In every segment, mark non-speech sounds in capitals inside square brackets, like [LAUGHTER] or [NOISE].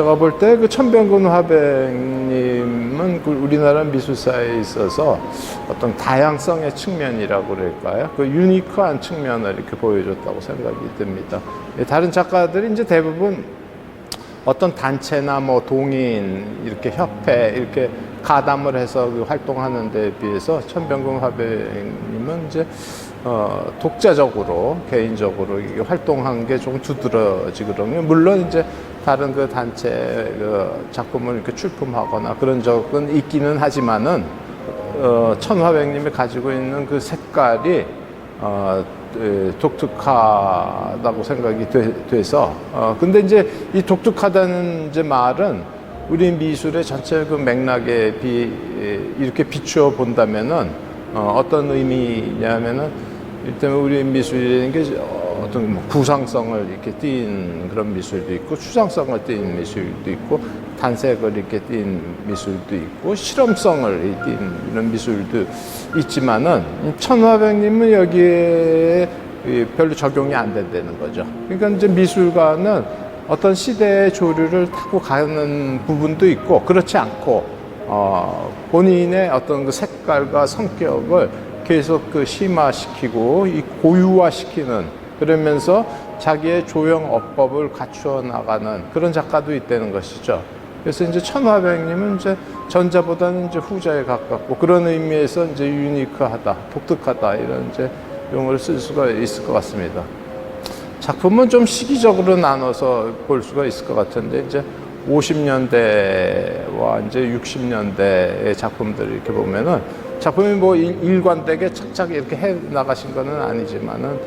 제가 볼 때 그 천병근 화백님은 그 우리나라 미술사에 있어서 어떤 다양성의 측면이라고 그럴까요? 그 유니크한 측면을 이렇게 보여줬다고 생각이 듭니다. 예, 다른 작가들이 이제 대부분 어떤 단체나 뭐 동인 이렇게 협회 이렇게 가담을 해서 그 활동하는 데 비해서 천병근 화백님은 이제 어, 독자적으로 개인적으로 활동한 게 좀 두드러지거든요. 물론 이제 다른 그 단체 그 작품을 이렇게 출품하거나 그런 적은 있기는 하지만은 어, 천화백님이 가지고 있는 그 색깔이 어, 에, 독특하다고 생각이 돼, 돼서 어, 근데 이제 이 독특하다는 이제 말은 우리 미술의 전체 그 맥락에 비 에, 이렇게 비추어 본다면은 어, 어떤 의미냐면은 일단 우리 미술이라는 게 어떤 뭐 구상성을 이렇게 띈 그런 미술도 있고 추상성을 띈 미술도 있고 단색을 이렇게 띈 미술도 있고 실험성을 띈 이런 미술도 있지만은 천화백님은 여기에 이 별로 적용이 안 된다는 거죠. 그러니까 이제 미술가는 어떤 시대의 조류를 타고 가는 부분도 있고 그렇지 않고 어, 본인의 어떤 그 색깔과 성격을 계속 그 심화시키고 이 고유화시키는 그러면서 자기의 조형 어법을 갖추어 나가는 그런 작가도 있다는 것이죠. 그래서 이제 천화백님은 이제 전자보다는 이제 후자에 가깝고 그런 의미에서 이제 유니크하다, 독특하다 이런 이제 용어를 쓸 수가 있을 것 같습니다. 작품은 좀 시기적으로 나눠서 볼 수가 있을 것 같은데 이제 50년대와 이제 60년대의 작품들을 이렇게 보면은 작품이 뭐 일- 일관되게 착착 이렇게 해 나가신 거는 아니지만은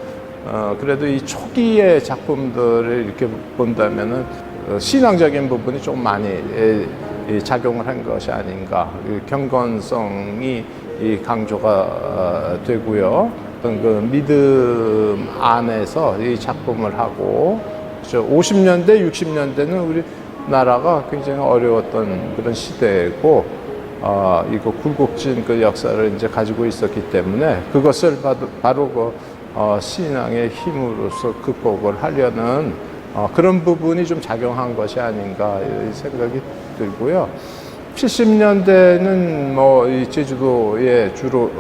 어 그래도 이 초기의 작품들을 이렇게 본다면은 어, 신앙적인 부분이 좀 많이 에, 이 작용을 한 것이 아닌가 이 경건성이 이 강조가 어, 되고요. 어떤 그 믿음 안에서 이 작품을 하고 그렇죠. 50년대, 60년대는 우리 나라가 굉장히 어려웠던 그런 시대고 어, 이거 굴곡진 그 역사를 이제 가지고 있었기 때문에 그것을 바로, 바로 그 어, 신앙의 힘으로서 극복을 하려는 어, 그런 부분이 좀 작용한 것이 아닌가 이 생각이 들고요. 70년대는 뭐 이 제주도에 주로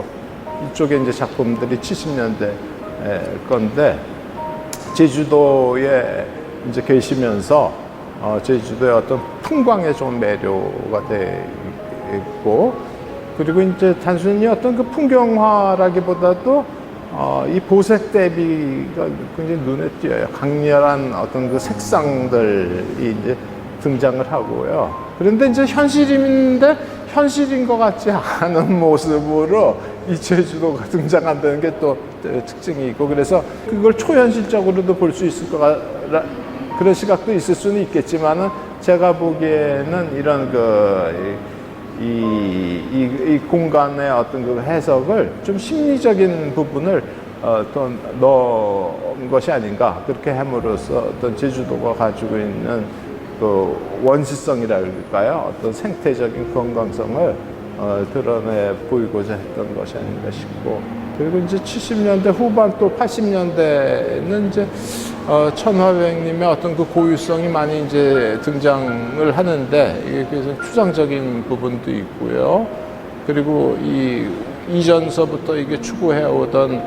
이쪽에 이제 작품들이 70년대 건데 제주도에 이제 계시면서 어, 제주도의 어떤 풍광에 좀 매료가 돼 있고 그리고 이제 단순히 어떤 그 풍경화라기보다도 어, 이 보색 대비가 굉장히 눈에 띄어요. 강렬한 어떤 그 색상들이 이제 등장을 하고요. 그런데 이제 현실인데 현실인 것 같지 않은 [LAUGHS] 모습으로 이 제주도가 등장한다는 게 또 특징이 있고 그래서 그걸 초현실적으로도 볼 수 있을 것 같, 그런 시각도 있을 수는 있겠지만은 제가 보기에는 이런 그, 이, 이, 이 공간의 어떤 그 해석을 좀 심리적인 부분을 어, 또 넣은 것이 아닌가 그렇게 함으로써 어떤 제주도가 가지고 있는 그 원시성이랄까요? 어떤 생태적인 건강성을 어, 드러내 보이고자 했던 것이 아닌가 싶고 그리고 이제 70년대 후반 또 80년대는 이제 어, 천화백님의 어떤 그 고유성이 많이 이제 등장을 하는데 이게 그래서 추상적인 부분도 있고요. 그리고 이 이전서부터 이게 추구해 오던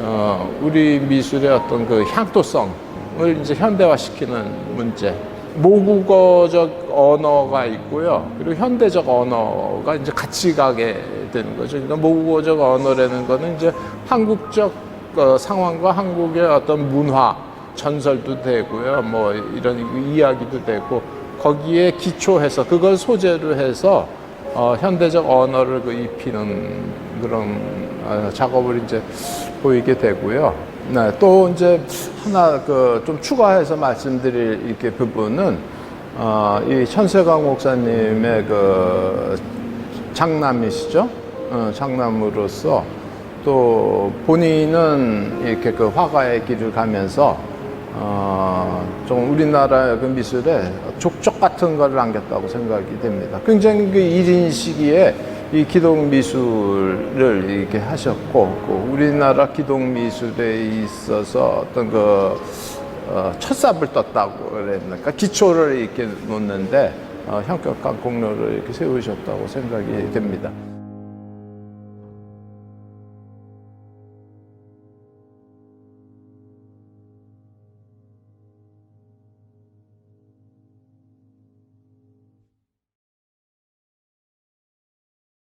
어, 우리 미술의 어떤 그 향토성을 이제 현대화시키는 문제. 모국어적 언어가 있고요. 그리고 현대적 언어가 이제 같이 가게 되는 거죠. 그러니까 모국어적 언어라는 거는 이제 한국적 어, 상황과 한국의 어떤 문화, 전설도 되고요. 뭐 이런 이야기도 되고 거기에 기초해서 그걸 소재로 해서 어, 현대적 언어를 그 입히는 그런 어, 작업을 이제 보이게 되고요. 네, 또 이제 하나 그 좀 추가해서 말씀드릴 이렇게 부분은 어, 이 천세강 목사님의 그 장남이시죠. 어, 장남으로서 또 본인은 이렇게 그 화가의 길을 가면서 어, 좀 우리나라 그 미술에 족적 같은 걸 남겼다고 생각이 됩니다. 굉장히 그 1인 시기에 이 기동 미술을 이렇게 하셨고, 그 우리나라 기동 미술에 있어서 어떤 그 어, 첫 삽을 떴다고 그랬는가 기초를 이렇게 놓는데 어, 현격한 공로를 이렇게 세우셨다고 생각이 됩니다.